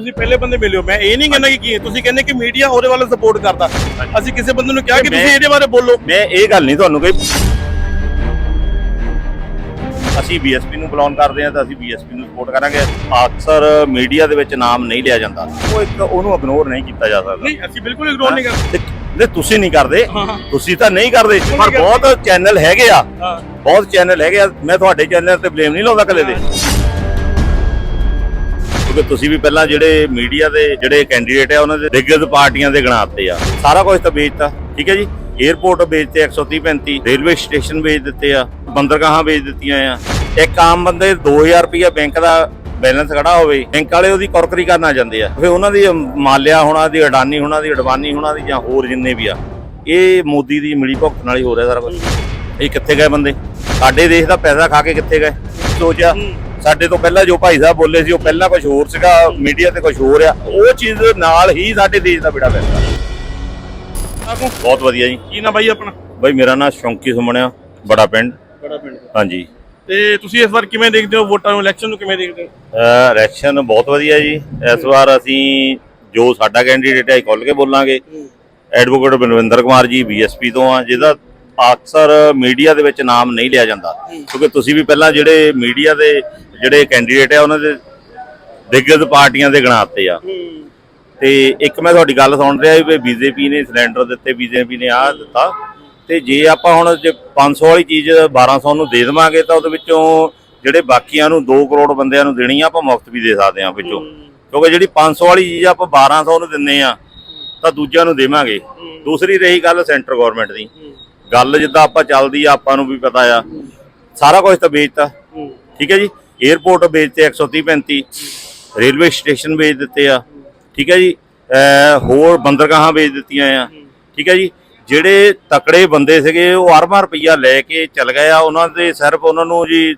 ਤੁਸੀਂ ਪਹਿਲੇ ਬੰਦੇ ਮਿਲਿਓ ਮੈਂ ਇਹ ਨਹੀਂ ਕਹਿੰਦਾ ਕਿ ਕੀ ਹੈ। ਤੁਸੀਂ ਕਹਿੰਦੇ ਕਿ ਮੀਡੀਆ ਉਹਦੇ ਵੱਲ ਸਪੋਰਟ ਕਰਦਾ। ਅਸੀਂ ਕਿਸੇ ਬੰਦੇ ਨੂੰ ਕਿਹਾ ਕਿ ਤੁਸੀਂ ਇਹਦੇ ਬਾਰੇ ਬੋਲੋ। ਮੈਂ ਇਹ ਗੱਲ ਨਹੀਂ ਤੁਹਾਨੂੰ ਕਹੀ। ਅਸੀਂ ਬੀਐਸਪੀ ਨੂੰ ਬਲੌਨ ਕਰਦੇ ਹਾਂ ਤਾਂ ਅਸੀਂ ਬੀਐਸਪੀ ਨੂੰ ਸਪੋਰਟ ਕਰਾਂਗੇ। ਅਕਸਰ ਮੀਡੀਆ ਦੇ ਵਿੱਚ ਨਾਮ ਨਹੀਂ ਲਿਆ ਜਾਂਦਾ। ਉਹ ਇੱਕ ਉਹਨੂੰ ਇਗਨੋਰ ਨਹੀਂ ਕੀਤਾ ਜਾ ਸਕਦਾ। ਨਹੀਂ ਅਸੀਂ ਬਿਲਕੁਲ ਇਗਨੋਰ ਨਹੀਂ ਕਰਦੇ। ਨਹੀਂ ਤੁਸੀਂ ਨਹੀਂ ਕਰਦੇ। ਤੁਸੀਂ ਤਾਂ ਨਹੀਂ ਕਰਦੇ। ਪਰ। ਬਹੁਤ ਚੈਨਲ ਹੈਗੇ ਆ। ਬਹੁਤ ਚੈਨਲ ਹੈਗੇ ਆ। ਮੈਂ ਤੁਹਾਡੇ ਚੈਨਲ ਤੇ ਬਲੇਮ ਨਹੀਂ ਲਾਉਂਦਾ ਕਦੇ ਦੇ ਕਿਉਂਕਿ ਤੁਸੀਂ ਵੀ ਪਹਿਲਾਂ ਜਿਹੜੇ ਮੀਡੀਆ ਦੇ ਜਿਹੜੇ ਕੈਂਡੀਡੇਟ ਆ, ਉਹਨਾਂ ਦੇ ਦਿੱਗਜ ਪਾਰਟੀਆਂ ਦੇ ਗਣਾਤੇ ਆ। ਸਾਰਾ ਕੁਝ ਤਾਂ ਵੇਚਤਾ, ਠੀਕ ਹੈ ਜੀ? 에어ਪੋਰਟ ਵੇਚਤੇ 130 35 ਰੇਲਵੇ ਸਟੇਸ਼ਨ ਵੇਚ ਦਿੱਤੇ ਆ, ਬੰਦਰਗਾਹਾਂ ਵੇਚ ਦਿੱਤੀਆਂ ਆ। ਇੱਕ ਆਮ ਬੰਦੇ 2000 ਰੁਪਇਆ ਬੈਂਕ ਦਾ ਬੈਲੈਂਸ ਖੜਾ ਹੋਵੇ, ਬੈਂਕ ਵਾਲੇ ਉਹਦੀ ਕੁਰਕਰੀ ਕਰਨਾ ਆ ਜਾਂਦੇ ਆ। ਫਿਰ ਉਹਨਾਂ ਦੀ ਮਾਲਿਆ ਹੋਣਾ ਦੀ, ਅਡਾਨੀ ਹੋਣਾ ਦੀ, ਅਡਵਾਨੀ ਹੋਣਾ ਦੀ ਜਾਂ ਹੋਰ ਜਿੰਨੇ ਵੀ ਆ, ਇਹ ਮੋਦੀ ਦੀ ਮਿਲੀ ਭੁਗਤ ਨਾਲ ਹੀ ਹੋ ਰਿਹਾ ਸਾਰਾ ਕੁਝ ਇਹ ਕਿੱਥੇ ਗਏ ਬੰਦੇ? ਸਾਡੇ ਦੇਸ਼ ਦਾ ਪੈਸਾ ਖਾ ਕੇ ਕਿੱਥੇ ਗਏ? ਸੋਚਿਆ? ਸਾਡੇ ਤੋਂ ਪਹਿਲਾਂ ਜੋ ਭਾਈ ਸਾਹਿਬ ਬੋਲੇ ਸੀ ਉਹ ਪਹਿਲਾਂ ਕੁਝ ਹੋਰ ਸੀਗਾ ਮੀਡੀਆ ਤੇ ਕੁਝ ਹੋਰ ਆ। ਉਹ ਚੀਜ਼ ਨਾਲ ਹੀ ਸਾਡੇ ਦੇਸ਼ ਦਾ ਬਿੜਾ ਪੈਂਦਾ ਬਹੁਤ ਵਧੀਆ ਜੀ। ਕੀ ਨਾ ਬਾਈ ਆਪਣਾ? ਬਾਈ ਮੇਰਾ ਨਾਮ ਸ਼ੌਂਕੀ ਸੁਮਣਿਆ ਬੜਾ ਪਿੰਡ। ਬੜਾ ਪਿੰਡ। ਹਾਂਜੀ। ਤੇ ਤੁਸੀਂ ਇਸ ਵਾਰ ਕਿਵੇਂ ਦੇਖਦੇ ਹੋ ਵੋਟਾਂ ਨੂੰ ਇਲੈਕਸ਼ਨ ਨੂੰ ਕਿਵੇਂ ਦੇਖਦੇ ਹੋ? ਇਲੈਕਸ਼ਨ ਬਹੁਤ ਵਧੀਆ ਜੀ। ਇਸ ਵਾਰ ਅਸੀਂ ਜੋ ਸਾਡਾ ਕੈਂਡੀਡੇਟ ਹੈ ਖੁੱਲ੍ਹ ਕੇ ਬੋਲਾਂਗੇ। ਐਡਵੋਕੇਟ ਬਲਵਿੰਦਰ ਕੁਮਾਰ ਜੀ ਬੀਐਸਪੀ ਤੋਂ ਆ ਜਿਹਦਾ ਅਕਸਰ ਮੀਡੀਆ ਦੇ ਵਿੱਚ ਨਾਮ ਨਹੀਂ ਲਿਆ ਜਾਂਦਾ। ਕਿਉਂਕਿ ਤੁਸੀਂ ਵੀ ਪਹਿਲਾਂ ਜਿਹੜੇ ਮੀਡੀਆ ਦੇ ਜਿਹੜੇ ਕੈਂਡੀਡੇਟ ਆ ਉਹਨਾਂ ਦੇ ਦਿੱਗਜ ਪਾਰਟੀਆਂ ਦੇ ਗਣਾਤੇ ਆ। ਤੇ ਇੱਕ ਮੈਂ ਤੁਹਾਡੀ ਗੱਲ ਸੁਣ ਰਿਹਾ ਵੀ ਬੀਜੇਪੀ ਨੇ ਸਿਲੰਡਰ ਦਿੱਤੇ ਬੀਜੇਪੀ ਨੇ ਆਹ ਦਿੱਤਾ। ਤੇ ਜੇ ਆਪਾਂ ਹੁਣ ਜੇ 500 ਵਾਲੀ ਚੀਜ਼ 1200 ਨੂੰ ਦੇ ਦੇਵਾਂਗੇ ਤਾਂ ਉਹਦੇ ਵਿੱਚੋਂ ਜਿਹੜੇ ਬਾਕੀਆਂ ਨੂੰ 2 ਕਰੋੜ ਬੰਦਿਆਂ ਨੂੰ ਦੇਣੀ ਆ ਆਪਾਂ ਮੁਫਤ ਵੀ ਦੇ ਸਕਦੇ ਆ ਵਿੱਚੋਂ। ਕਿਉਂਕਿ ਜਿਹੜੀ 500 ਵਾਲੀ ਚੀਜ਼ ਆਪਾਂ 1200 ਨੂੰ ਦਿੰਨੇ ਆ ਤਾਂ ਦੂਜਿਆਂ ਨੂੰ ਦੇਵਾਂਗੇ। ਦੂਸਰੀ ਰਹੀ ਗੱਲ ਸੈਂਟਰ ਗਵਰਨਮੈਂਟ ਦੀ। ਗੱਲ ਜਿੱਦਾਂ ਆਪਾਂ ਚੱਲਦੀ ਆ ਆਪਾਂ ਨੂੰ ਵੀ ਪਤਾ ਆ। ਸਾਰਾ ਕੁਝ ਤਾਂ ਵੇਚਤਾ। ਠੀਕ ਹੈ ਜੀ? 에어ਪੋਰਟ ਵੇਚਤੇ 130 35 ਰੇਲਵੇ ਸਟੇਸ਼ਨ ਵੇਚ ਦਿੱਤੇ ਆ ਠੀਕ ਹੈ ਜੀ? ਹੋਰ ਬੰਦਰਗਾਹਾਂ ਵੇਚ ਦਿੱਤੀਆਂ ਆ ਠੀਕ ਹੈ ਜੀ? ਜਿਹੜੇ ਤਕੜੇ ਬੰਦੇ ਸੀਗੇ ਉਹ ਅਰਬਾਂ ਰੁਪਈਆ ਲੈ ਕੇ ਚੱਲ ਗਏ ਆ। ਉਹਨਾਂ ਦੇ ਸਿਰਫ ਉਹਨਾਂ ਨੂੰ ਜੀ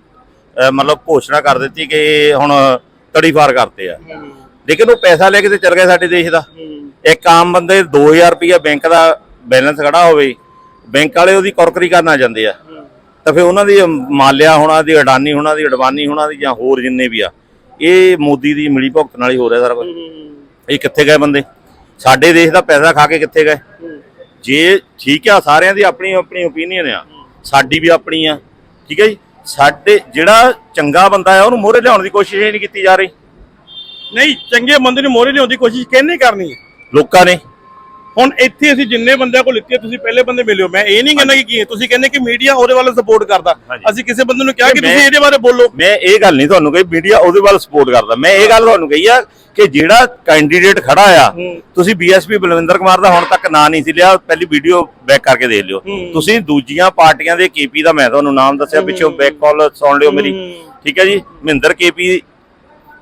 ਮਤਲਬ ਘੋਸ਼ਣਾ ਕਰ ਦਿੱਤੀ ਕਿ ਹੁਣ ਤੜੀਫਾਰ ਕਰਤੇ ਆ। ਲੇਕਿਨ ਉਹ ਪੈਸਾ ਲੈ ਕੇ ਤੇ ਚੱਲ ਗਏ ਸਾਡੇ ਦੇਸ਼ ਦਾ। ਇੱਕ ਆਮ ਬੰਦੇ 2000 ਰੁਪਇਆ ਬੈਂਕ ਦਾ ਬੈਲੈਂਸ ਖੜਾ ਹੋਵੇ ਬੈਂਕ ਵਾਲੇ ਉਹਦੀ ਕੁਰਕਰੀ ਕਰਨ ਜਾਂਦੇ ਆ। ਤਾਂ ਫਿਰ ਉਹਨਾਂ ਦੀ ਮਾਲਿਆ ਹੋਣਾ ਦੀ ਅਡਾਨੀ ਹੋਣਾ ਦੀ ਅਡਵਾਨੀ ਹੋਣਾ ਦੀ ਜਾਂ ਹੋਰ ਜਿੰਨੇ ਵੀ ਆ ਇਹ ਮੋਦੀ ਦੀ ਮਿਲੀ ਭੁਗਤ ਨਾਲ ਹੀ ਹੋ ਰਿਹਾ ਸਾਰਾ ਕੁਝ ਇਹ ਕਿੱਥੇ ਗਏ ਬੰਦੇ? ਸਾਡੇ ਦੇਸ਼ ਦਾ ਪੈਸਾ ਖਾ ਕੇ ਕਿੱਥੇ ਗਏ? ਜੇ ਠੀਕ ਆ ਸਾਰਿਆਂ ਦੀ ਆਪਣੀ ਆਪਣੀ ਓਪੀਨੀਅਨ ਆ ਸਾਡੀ ਵੀ ਆਪਣੀ ਆ ਠੀਕ ਹੈ ਜੀ? ਸਾਡੇ ਜਿਹੜਾ ਚੰਗਾ ਬੰਦਾ ਆ ਉਹਨੂੰ ਮੋਹਰੇ ਲਿਆਉਣ ਦੀ ਕੋਸ਼ਿਸ਼ ਹੀ ਨਹੀਂ ਕੀਤੀ ਜਾ ਰਹੀ। ਨਹੀਂ ਚੰਗੇ ਬੰਦੇ ਨੂੰ ਮੋਰੇ ਲਿਆਉਣ ਦੀ ਕੋਸ਼ਿਸ਼ ਕਿਹਨੇ ਕਰਨੀ? ਹੈ ਲੋਕਾਂ ਨੇ। ਹੁਣ ਇੱਥੇ ਅਸੀਂ ਜਿੰਨੇ ਬੰਦਿਆਂ ਕੋਲ ਲਿੱਤੀ ਤੁਸੀਂ ਪਹਿਲੇ ਬੰਦੇ ਮਿਲਿਓ ਮੈਂ ਇਹ ਨਹੀਂ ਕਹਿੰਦਾ ਕਿ ਕੀ ਤੁਸੀਂ ਕਹਿੰਦੇ ਕਿ ਮੀਡੀਆ ਉਹਦੇ ਵੱਲ ਸਪੋਰਟ ਕਰਦਾ। ਅਸੀਂ ਕਿਸੇ ਬੰਦੇ ਨੂੰ ਕਿਹਾ ਕਿ ਤੁਸੀਂ ਇਹਦੇ ਬਾਰੇ ਬੋਲੋ। ਮੈਂ ਇਹ ਗੱਲ ਨਹੀਂ ਤੁਹਾਨੂੰ ਕਹੀ ਮੀਡੀਆ ਉਹਦੇ ਵੱਲ ਸਪੋਰਟ ਕਰਦਾ। ਮੈਂ ਇਹ ਗੱਲ ਤੁਹਾਨੂੰ ਕਹੀ ਆ ਕਿ ਜਿਹੜਾ ਕੈਂਡੀਡੇਟ ਖੜਾ ਆ। ਤੁਸੀਂ ਬੀਐਸਪੀ ਬਲਵਿੰਦਰ ਕੁਮਾਰ ਦਾ ਹੁਣ ਤੱਕ ਨਾਂ ਨਹੀਂ ਸੀ ਲਿਆ ਪਹਿਲੀ ਵੀਡੀਓ ਬੈਕ ਕਰਕੇ ਦੇਖ ਲਿਓ। ਤੁਸੀਂ ਦੂਜੀਆਂ ਪਾਰਟੀਆਂ ਦੇ ਕੇਪੀ ਦਾ ਮੈਂ ਤੁਹਾਨੂੰ ਨਾਮ ਦੱਸਿਆ ਪਿੱਛੋਂ ਬੈਕ ਕਾਲ ਸੁਣ ਲਿਓ ਮੇਰੀ। ਠੀਕ ਹੈ ਜੀ? ਮਹਿੰਦਰ ਕੇਪੀ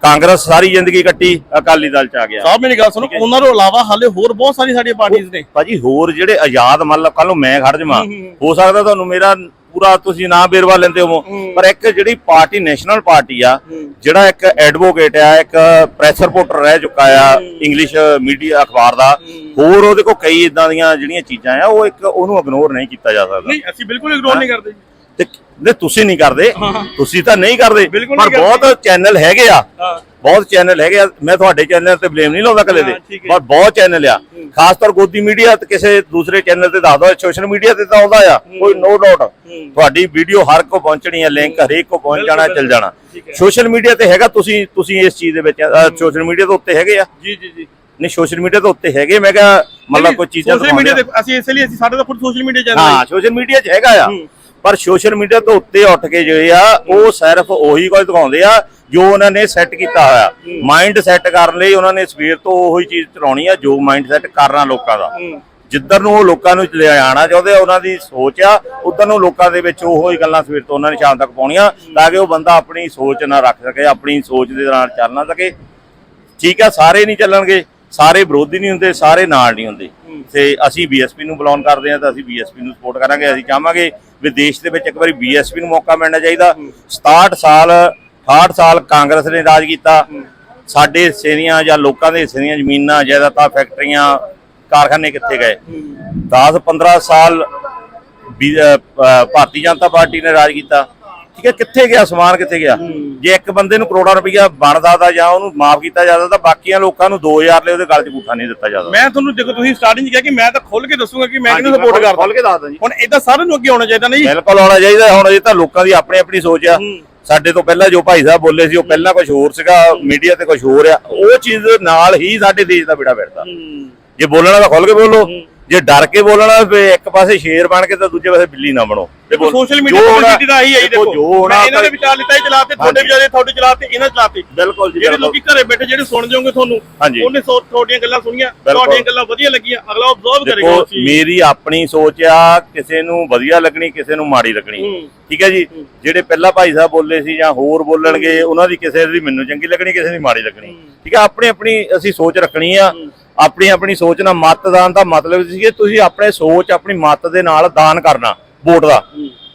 ਕਾਂਗਰਸ ਸਾਰੀ ਜ਼ਿੰਦਗੀ ਕੱਟੀ ਅਕਾਲੀ ਦਲ ਚ ਆ ਗਿਆ। ਸਾਹਿਬ ਮੇਰੀ ਗੱਲ ਸੁਣੋ ਉਹਨਾਂ ਤੋਂ ਇਲਾਵਾ ਹਾਲੇ ਹੋਰ ਬਹੁਤ ਸਾਰੀ ਸਾਡੀਆਂ ਪਾਰਟੀਆਂ ਨੇ। ਭਾਜੀ ਹੋਰ ਜਿਹੜੇ ਆਜ਼ਾਦ ਮੰਨ ਲਓ ਕੱਲ ਨੂੰ ਮੈਂ ਖੜ ਜਾਵਾਂ ਹੂੰ, ਸਕਦਾ ਤੁਹਾਨੂੰ ਮੇਰਾ ਪੂਰਾ ਤੁਸੀਂ ਨਾਂ ਬੇਰਵਾ ਲੈਂਦੇ ਹੂੰ। ਪਰ ਇੱਕ ਜਿਹੜੀ ਪਾਰਟੀ ਨੈਸ਼ਨਲ ਪਾਰਟੀ ਆ। ਜਿਹੜਾ ਇੱਕ ਐਡਵੋਕੇਟ ਆ ਇੱਕ ਪ੍ਰੈਸ ਰਿਪੋਰਟਰ ਰਹਿ ਚੁੱਕਾ ਆ ਇੰਗਲਿਸ਼ ਮੀਡੀਆ ਅਖਬਾਰ ਦਾ ਹੋਰ ਉਹਦੇ ਕੋਲ ਕਈ ਇਦਾਂ ਦੀਆਂ ਜਿਹੜੀਆਂ ਚੀਜ਼ਾਂ ਆ ਉਹ ਇੱਕ ਉਹਨੂੰ ਇਗਨੋਰ ਨਹੀਂ ਕੀਤਾ ਜਾ ਸਕਦਾ। ਨਹੀਂ ਅਸੀਂ ਬਿਲਕੁਲ ਇਗਨੋਰ ਨਹੀਂ ਕਰਦੇ ਤੇ ਨਹੀਂ ਤੁਸੀਂ ਨਹੀਂ ਕਰਦੇ। ਤੁਸੀਂ ਤਾਂ ਨਹੀਂ ਕਰਦੇ ਪਰ। ਬਹੁਤ ਚੈਨਲ ਹੈਗੇ ਆ। ਬਹੁਤ ਚੈਨਲ ਹੈਗੇ ਆ। ਮੈਂ ਤੁਹਾਡੇ ਚੈਨਲ ਤੇ ਬਲੇਮ ਨਹੀਂ ਲਾਉਂਦਾ ਕਦੇ ਦੇ। ਪਰ ਬਹੁਤ ਚੈਨਲ ਆ। ਖਾਸ ਤੌਰ ਗੋਦੀ ਮੀਡੀਆ ਤੇ ਕਿਸੇ ਦੂਸਰੇ ਚੈਨਲ ਤੇ ਦੱਸ ਦੋ ਸੋਸ਼ਲ ਮੀਡੀਆ ਤੇ ਤਾਂ ਆਉਂਦਾ ਆ। ਕੋਈ ਨੋ ਡਾਊਟ ਤੁਹਾਡੀ ਵੀਡੀਓ ਹਰ ਕੋ ਪਹੁੰਚਣੀ ਹੈ। ਲਿੰਕ ਹਰੇਕ ਕੋ ਪਹੁੰਚ ਜਾਣਾ ਚੱਲ ਜਾਣਾ। ਸੋਸ਼ਲ ਮੀਡੀਆ ਤੇ ਹੈਗਾ ਤੁਸੀਂ ਤੁਸੀਂ ਇਸ ਚੀਜ਼ ਦੇ ਵਿੱਚ ਸੋਸ਼ਲ ਮੀਡੀਆ ਦੇ ਉੱਤੇ ਹੈਗੇ ਆ। ਜੀ ਜੀ ਜੀ। ਨਹੀਂ ਸੋਸ਼ਲ ਮੀਡੀਆ ਦੇ ਉੱਤੇ ਹੈਗੇ ਮੈਂ ਕਿਹਾ ਮਤਲਬ ਕੋਈ ਚੀਜ਼ਾਂ ਸੋਸ਼ਲ ਮੀਡੀਆ ਤੇ ਅਸੀਂ ਇਸ ਲਈ ਅਸੀਂ ਸਾਡੇ ਤਾਂ ਖੁਦ ਸੋਸ਼ਲ ਮੀਡੀਆ ਚੈਨਲ ਹਾਂ ਸੋਸ਼ਲ ਮੀਡੀਆ 'ਚ ਹੈਗਾ ਆ। ਪਰ ਸੋਸ਼ਲ ਮੀਡੀਆ ਤੋਂ ਉੱਤੇ ਉੱਠ ਕੇ ਜਿਹੜੇ ਆ ਉਹ ਸਿਰਫ ਉਹੀ ਕੁਝ ਦਿਖਾਉਂਦੇ ਆ ਜੋ ਉਹਨਾਂ ਨੇ ਸੈੱਟ ਕੀਤਾ ਹੋਇਆ। ਮਾਈਂਡ ਸੈੱਟ ਕਰਨ ਲਈ ਉਹਨਾਂ ਨੇ ਸਵੇਰ ਤੋਂ ਉਹੀ ਚੀਜ਼ ਚਲਾਉਣੀ ਆ ਜੋ ਮਾਈਂਡ ਸੈੱਟ ਕਰਨਾ ਲੋਕਾਂ ਦਾ। ਜਿੱਧਰ ਨੂੰ ਉਹ ਲੋਕਾਂ ਨੂੰ ਲਿਆਣਾ ਚਾਹੁੰਦੇ ਆ ਉਹਨਾਂ ਦੀ ਸੋਚ ਆ ਉਧਰ ਨੂੰ ਲੋਕਾਂ ਦੇ ਵਿੱਚ ਉਹੋ ਹੀ ਗੱਲਾਂ ਸਵੇਰ ਤੋਂ ਉਹਨਾਂ ਨੇ ਸ਼ਾਮ ਤੱਕ ਪਾਉਣੀਆਂ ਤਾਂ ਕਿ ਉਹ ਬੰਦਾ ਆਪਣੀ ਸੋਚ ਨਾ ਰੱਖ ਸਕੇ ਆਪਣੀ ਸੋਚ ਦੇ ਨਾਲ ਚੱਲ ਨਾ ਸਕੇ। ਠੀਕ ਆ ਸਾਰੇ ਨਹੀਂ ਚੱਲਣਗੇ ਸਾਰੇ ਵਿਰੋਧੀ ਨਹੀਂ ਹੁੰਦੇ ਸਾਰੇ ਨਾਲ ਨਹੀਂ ਹੁੰਦੇ। ਤੇ ਅਸੀਂ ਬੀਐਸਪੀ ਨੂੰ ਬਲੌਨ ਕਰਦੇ ਹਾਂ ਤਾਂ ਅਸੀਂ ਬੀਐਸਪੀ ਨੂੰ ਸਪੋਰਟ ਕਰਾਂਗੇ ਅਸੀਂ ਚਾਹਾਂਗੇ ਵਿਦੇਸ਼ ਦੇ ਵਿੱਚ ਇੱਕ ਵਾਰੀ ਬੀਐਸਪੀ ਨੂੰ ਮੌਕਾ ਮਿਲਣਾ ਚਾਹੀਦਾ। 67 ਸਾਲ 68 ਸਾਲ ਕਾਂਗਰਸ ਨੇ ਰਾਜ ਕੀਤਾ। ਸਾਡੇ ਹਿੱਸੇ ਦੀਆਂ ਜਾਂ ਲੋਕਾਂ ਦੇ ਹਿੱਸੇ ਦੀਆਂ ਜ਼ਮੀਨਾਂ, ਜਾਇਦਾਦਾਂ, ਫੈਕਟਰੀਆਂ, ਕਾਰਖਾਨੇ ਕਿੱਥੇ ਗਏ? 10 15 ਸਾਲ ਭਾਰਤੀ ਜਨਤਾ ਪਾਰਟੀ ਨੇ ਰਾਜ ਕੀਤਾ। ਠੀਕ ਹੈ ਕਿੱਥੇ ਗਿਆ ਸਮਾਨ ਕਿੱਥੇ ਗਿਆ? ਜੇ ਇੱਕ ਬੰਦੇ ਨੂੰ ਕਰੋੜਾਂ ਰੁਪਈਆ ਬਣਦਾ ਤਾਂ ਜਾਂ ਉਹਨੂੰ ਮਾਫ ਕੀਤਾ ਜਾਂਦਾ ਤਾਂ ਬਾਕੀਆਂ ਲੋਕਾਂ ਨੂੰ 2000 ਲਈ ਉਹਦੇ ਗਲ 'ਚ ਗੂਠਾ ਨਹੀਂ ਦਿੱਤਾ ਜਾਂਦਾ। ਮੈਂ ਤੁਹਾਨੂੰ ਦੇਖੋ ਤੁਸੀਂ ਸਟਾਰਟਿੰਗ 'ਚ ਕਿਹਾ ਕਿ ਮੈਂ ਤਾਂ ਖੁੱਲ ਕੇ ਦੱਸੂਗਾ ਕਿ ਮੈਂ ਕਿਹਨੂੰ ਸਪੋਰਟ ਕਰਦਾ। ਖੁੱਲ੍ਹ ਕੇ ਦੱਸਦਾ ਜੀ। ਹੁਣ ਇਦਾਂ ਸਾਰਿਆਂ ਨੂੰ ਅੱਗੇ ਆਉਣਾ ਚਾਹੀਦਾ ਨਹੀਂ ਬਿਲਕੁਲ ਆਉਣਾ ਚਾਹੀਦਾ ਹੁਣ ਇਹ ਤਾਂ ਲੋਕਾਂ ਦੀ ਆਪਣੀ ਆਪਣੀ ਸੋਚ ਆ। ਸਾਡੇ ਤੋਂ ਪਹਿਲਾਂ ਜੋ ਭਾਈ ਸਾਹਿਬ ਬੋਲੇ ਸੀ ਉਹ ਪਹਿਲਾਂ ਕੁਝ ਹੋਰ ਸੀਗਾ ਮੀਡੀਆ ਤੇ ਕੁਝ ਹੋਰ ਆ। ਉਹ ਚੀਜ਼ ਨਾਲ ਹੀ ਸਾਡੇ ਦੇਸ਼ ਦਾ ਬੇੜਾ ਬੈਠਦਾ ਜੇ ਬੋਲਣਾ ਤਾਂ ਖੁੱਲ ਕੇ ਬੋਲੋ। ਜੇ ਡਰ ਕੇ ਬੋਲਣਾ ਫਿਰ ਇੱਕ ਪਾਸੇ ਸ਼ੇਰ ਬਣ ਕੇ ਤਾਂ ਦੂਜੇ ਪਾਸੇ ਬਿੱਲੀ ਨਾ ਬਣੋ ਦੇਖੋ ਸੋਸ਼ਲ ਮੀਡੀਆ ਜੋ ਹੋਣਾ- ਪਬਲਿਸਿਟੀ ਦਾ ਹੀ ਹੈ ਜੀ ਦੇਖੋ, ਦੇਖੋ ਜੋ ਹੋਣਾ ਮੈਂ ਇਹਨਾਂ ਦੇ ਤਾਂ- ਵਿਚਾਰ ਲਿੱਤਾ ਹੀ ਚਲਾਤੇ ਤੁਹਾਡੇ ਹਾਂਜੀ। ਵਿਚਾਰੇ ਤੁਹਾਡੇ ਚਲਾਤੇ ਇਹਨਾਂ ਚਲਾਤੇ ਬਿਲਕੁਲ ਜੀ ਜਿਹੜੇ ਬਿਲਕੁਲ। ਲੋਕੀ ਘਰੇ ਬੈਠੇ ਜਿਹੜੇ ਸੁਣ ਜਾਓਗੇ ਤੁਹਾਨੂੰ ਹਾਂਜੀ। ਉਹਨੇ ਸੋ ਤੁਹਾਡੀਆਂ ਗੱਲਾਂ ਸੁਣੀਆਂ ਬਿਲਕੁਲ। ਤੁਹਾਡੀਆਂ ਗੱਲਾਂ ਵਧੀਆ ਲੱਗੀਆਂ ਅਗਲਾ ਆਬਜ਼ਰਵ ਕਰੇਗਾ ਦੇਖੋ ਉਸ ਚੀਜ਼ ਨੂੰ। ਮੇਰੀ ਆਪਣੀ ਸੋਚ ਆ ਕਿਸੇ ਨੂੰ ਵਧੀਆ ਲੱਗਣੀ ਕਿਸੇ ਨੂੰ ਮਾੜੀ ਲੱਗਣੀ। ਠੀਕ ਹੈ ਜੀ ਜਿਹੜੇ ਪਹਿਲਾਂ ਭਾਈ ਸਾਹਿਬ ਬੋਲੇ ਸੀ ਜਾਂ ਹੋਰ ਬੋਲਣਗੇ ਉਹਨਾਂ ਦੀ ਕਿਸੇ ਦੀ ਮੈਨੂੰ ਚੰਗੀ ਲੱਗਣੀ ਕਿਸੇ ਦੀ ਮਾੜੀ ਲੱਗਣੀ ਠੀਕ ਹੈ ਆਪਣੀ ਆਪਣੀ ਅਸੀਂ ਸੋਚ ਰੱਖਣੀ ਆ ਆਪਣੀ ਆਪਣੀ ਸੋਚ ਨਾਲ ਮਤਦਾਨ ਦਾ ਮਤਲਬ ਸੀ ਕਿ ਤੁਸੀਂ ਆਪਣੇ ਸੋਚ ਆਪਣੀ ਮਤ ਦੇ ਨਾਲ ਦਾਨ ਕਰਨਾ ਵੋਟ ਦਾ।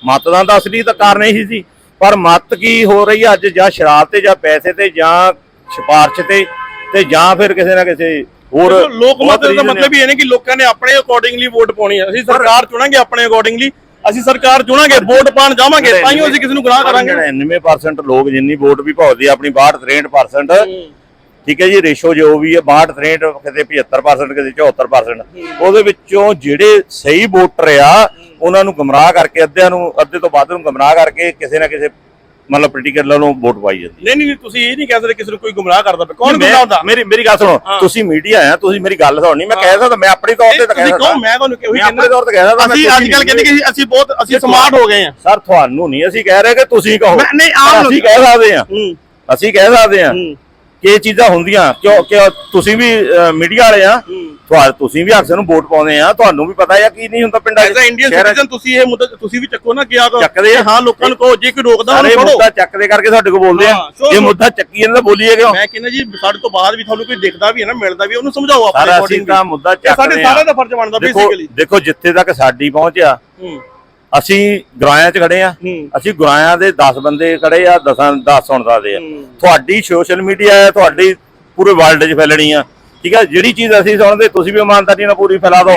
ਮਤਦਾਨ ਦਾ ਅਸਲੀ ਤਾਂ ਕਾਰਨ ਇਹੀ ਸੀ। ਪਰ ਮਤ ਕੀ ਹੋ ਰਹੀ ਆ ਅੱਜ ਜਾਂ ਸ਼ਰਾਬ ਤੇ ਜਾਂ ਪੈਸੇ ਤੇ ਜਾਂ ਸਿਫਾਰਿਸ਼ ਤੇ ਤੇ ਜਾਂ ਫਿਰ ਕਿਸੇ ਨਾ ਕਿਸੇ ਹੋਰ ਲੋਕ ਮਤ ਦਾ। ਮਤਲਬ ਇਹ ਨਹੀਂ ਕਿ ਲੋਕਾਂ ਨੇ ਆਪਣੇ ਅਕੋਰਡਿੰਗਲੀ ਵੋਟ ਪਾਉਣੀ ਹੈ ਅਸੀਂ ਸਰਕਾਰ ਚੁਣਾਂਗੇ ਆਪਣੇ ਅਕੋਰਡਿੰਗਲੀ ਅਸੀਂ ਸਰਕਾਰ ਚੁਣਾਂਗੇ ਵੋਟ ਪਾਣ ਜਾਵਾਂਗੇ ਤਾਂ ਹੀ ਅਸੀਂ ਕਿਸੇ ਨੂੰ ਗੁਨਾਹ ਕਰਾਂਗੇ। 99% ਲੋਕ ਜਿੰਨੀ ਵੋਟ ਵੀ ਪਾਉਂਦੇ ਆ ਆਪਣੀ 62 63% ਠੀਕ ਹੈ ਜੀ ਰੇਸ਼ੋ ਜੋ ਵੀ ਹੈ 62 63 ਕਿਤੇ 75% ਕਿਤੇ 74% ਉਹਦੇ ਵਿੱਚੋਂ ਜਿਹੜੇ ਸਹੀ ਵੋਟਰ ਆ ਉਹਨਾਂ ਨੂੰ ਗਮਰਾਹ ਕਰਕੇ ਅੱਧਿਆਂ ਨੂੰ ਅੱਧੇ ਤੋਂ ਵੱਧ ਨੂੰ ਗਮਰਾਹ ਕਰਕੇ ਕਿਸੇ ਨਾ ਕਿਸੇ ਮਤਲਬ ਪੋਲੀਟੀਕਲ ਨੂੰ ਵੋਟ ਪਾਈ ਜਾਂਦੀ ਨਹੀਂ ਨਹੀਂ ਤੁਸੀਂ ਇਹ ਨਹੀਂ ਕਹਿ ਸਕਦੇ ਕਿਸੇ ਨੂੰ ਕੋਈ ਗੁੰਮਰਾਹ ਕਰਦਾ ਪਿਆ। ਕੌਣ ਗੁੰਮਰਾਹ ਹੁੰਦਾ? ਮੇਰੀ ਮੇਰੀ ਗੱਲ ਸੁਣੋ ਤੁਸੀਂ ਮੀਡੀਆ ਆ ਤੁਸੀਂ ਮੇਰੀ ਗੱਲ ਸੁਣਨੀ ਮੈਂ ਕਹਿ ਸਕਦਾ ਮੈਂ ਆਪਣੀ ਤੌਰ ਤੇ ਤਾਂ ਕਹਿ ਸਕਦਾ। ਮੈਂ ਤੁਹਾਨੂੰ ਮੈਂ ਆਪਣੇ ਤੌਰ ਤੇ ਕਹਿ ਸਕਦਾ ਅਸੀਂ ਅੱਜ ਕੱਲ। ਕਹਿੰਦੇ ਕਿ ਅਸੀਂ ਬਹੁਤ ਅਸੀਂ ਸਮਾਰਟ ਹੋ ਗਏ ਆ ਸਰ ਤੁਹਾਨੂੰ ਨਹੀਂ ਅਸੀਂ ਕਹਿ ਰਹੇ ਕਿ ਤੁਸੀਂ ਕਹੋ। ਨਹੀਂ, ਆਮ ਪਰ ਅਸੀਂ ਲੋਕ- ਕਹਿ ਸਕਦੇ ਹੂੰ। ਅਸੀਂ ਕਹਿ ਸਕਦੇ ਕਿ ਇਹ ਚੀਜ਼ਾਂ ਹੁੰਦੀਆਂ ਕਿਉਂ ਕਿ ਤੁਸੀਂ ਵੀ ਮੀਡੀਆ ਵਾਲੇ ਆ ਤੁਹਾਡੇ ਤੁਸੀਂ ਵੀ ਅਕਸਰ ਨੂੰ ਵੋਟ ਪਾਉਂਦੇ ਆ ਤੁਹਾਨੂੰ ਵੀ ਪਤਾ ਆ ਕੀ ਨਹੀਂ ਹੁੰਦਾ ਪਿੰਡਾਂ ਐਜ਼ ਅ ਇੰਡੀਅਨ 'ਚ। ਸਿਟੀਜ਼ਨ ਤੁਸੀਂ ਇਹ ਮੁੱਦਾ ਤੁਸੀਂ ਵੀ ਚੱਕੋ ਨਾ ਕਿ ਆ ਚੱਕਦੇ ਆ। ਹਾਂ ਲੋਕਾਂ ਨੂੰ ਕਹੋ ਜੇ ਕੋਈ ਰੋਕਦਾ ਉਹਨੂੰ ਫੜੋ। ਮੁੱਦਾ ਚੱਕਦੇ ਕਰਕੇ ਸਾਡੇ ਕੋਲ ਬੋਲਦੇ ਆ। ਹਾਂ, sure. ਮੁੱਦਾ ਚੱਕੀ ਜਾਂਦਾ ਤਾਂ ਬੋਲੀਏ ਕਿਉਂ? ਮੈਂ ਕਹਿੰਦਾ ਜੀ ਸਾਡੇ ਤੋਂ ਬਾਅਦ ਵੀ ਤੁਹਾਨੂੰ ਕੋਈ ਦਿਖਦਾ ਵੀ ਹੈ ਨਾ ਮਿਲਦਾ ਵੀ ਹੈ, ਉਹਨੂੰ ਸਮਝਾਓ ਆਪਣੇ ਸਾਰਾ ਮੁੱਦਾ ਇਹ ਸਾਡੇ ਚੱਕਦੇ ਆ। ਸਾਰਿਆਂ ਦਾ ਫਰਜ਼ ਬਣਦਾ ਬੇਸਿਕਲੀ ਦੇਖੋ ਜਿੱਥੇ ਤੱਕ ਸਾਡੀ ਪਹੁੰਚ ਆ ਹੂੰ। ਅਸੀਂ ਗੁਰਾਇਆਂ 'ਚ ਖੜੇ ਆ। ਹੂੰ। ਅਸੀਂ ਗੁਰਾਇਆਂ ਦੇ 10 ਬੰਦੇ ਖੜੇ ਆ 10 10 ਸੁਣ ਸਕਦੇ ਆ। ਹੂੰ। ਤੁਹਾਡੀ ਸੋਸ਼ਲ ਮੀਡੀਆ ਹੈ ਤੁਹਾਡੀ ਪੂਰੇ ਵਰਲਡ 'ਚ ਫੈਲਣੀ ਆ। ਠੀਕ ਹੈ ਜਿਹੜੀ ਚੀਜ਼ ਅਸੀਂ ਸੁਣਦੇ ਤੁਸੀਂ ਵੀ ਇਮਾਨਦਾਰੀ ਨਾਲ ਪੂਰੀ ਫੈਲਾ ਦਿਓ।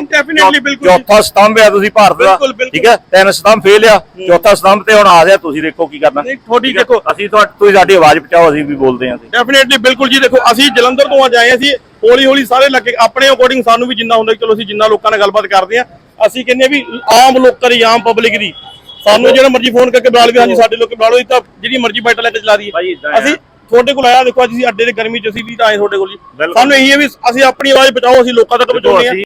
ਚੌਥਾ ਸਤੰਭ ਆ ਤੁਸੀਂ ਭਾਰਤ ਦਾ। ਠੀਕ ਹੈ ਤਿੰਨ ਸਤੰਭ ਫੇਲ ਆ। ਚੌਥਾ ਸਤੰਭ ਤੇ ਹੁਣ ਆ ਗਿਆ ਤੁਸੀਂ ਦੇਖੋ ਕੀ ਕਰਨਾ। ਹੈ? ਦੇਖੋ- ਅਸੀਂ ਤੁਸੀਂ ਸਾਡੀ ਆਵਾਜ਼ ਪਹੁੰਚਾਓ ਅਸੀਂ ਵੀ ਬੋਲਦੇ ਹਾਂ। ਡੈਫੀਨਿਟਲੀ ਬਿਲਕੁਲ ਜੀ ਦੇਖੋ ਅਸੀਂ ਜਲੰਧਰ ਤੋਂ ਆਏ ਹਾਂ, ਅਸੀਂ ਹੌਲੀ ਹੌਲੀ ਸਾਰੇ ਲੱਗੇ ਆਪਣੇ ਅਕੋਰਡਿੰਗ ਸਾਨੂੰ ਵੀ ਜਿੰਨਾ ਹੁੰਦਾ ਚਲੋ ਅਸੀਂ ਜਿੰਨਾ ਲੋਕਾਂ ਨਾਲ ਗੱਲਬਾਤ ਕਰਦੇ ਆ ਅਸੀਂ ਕਹਿੰਦੇ ਵੀ ਆਮ ਲੋਕਾਂ ਦੀ ਆਮ ਪਬਲਿਕ ਦੀ ਸਾਨੂੰ ਜਿਹੜਾ ਮਰਜ਼ੀ ਫੋਨ ਕਰਕੇ ਬੁਲਾ ਲਵੇ ਹਾਂਜੀ ਸਾਡੇ ਲੋਕ ਬੁਲਾ ਲਓ ਤਾਂ ਜਿਹੜੀ ਮਰਜ਼ੀ ਬੈਠ ਲੈ ਕੇ ਚਲਾ ਆ। ਅਸੀਂ ਤੁਹਾਡੇ ਕੋਲ ਆਇਆ ਦੇਖੋ ਅੱਜ ਅਸੀਂ ਅੱਡੇ ਦੇ ਗਰਮੀ ਚ ਅਸੀਂ ਵੀ ਤਾਂ ਆਏ ਤੁਹਾਡੇ ਕੋਲ ਜੀ। ਸਾਨੂੰ ਇਹੀ ਹੈ ਵੀ ਅਸੀਂ ਆਪਣੀ ਆਵਾਜ਼ ਬਚਾਓ ਅਸੀਂ ਲੋਕਾਂ ਤੱਕ ਪਹੁੰਚਾਉਣੀ ਅਸੀਂ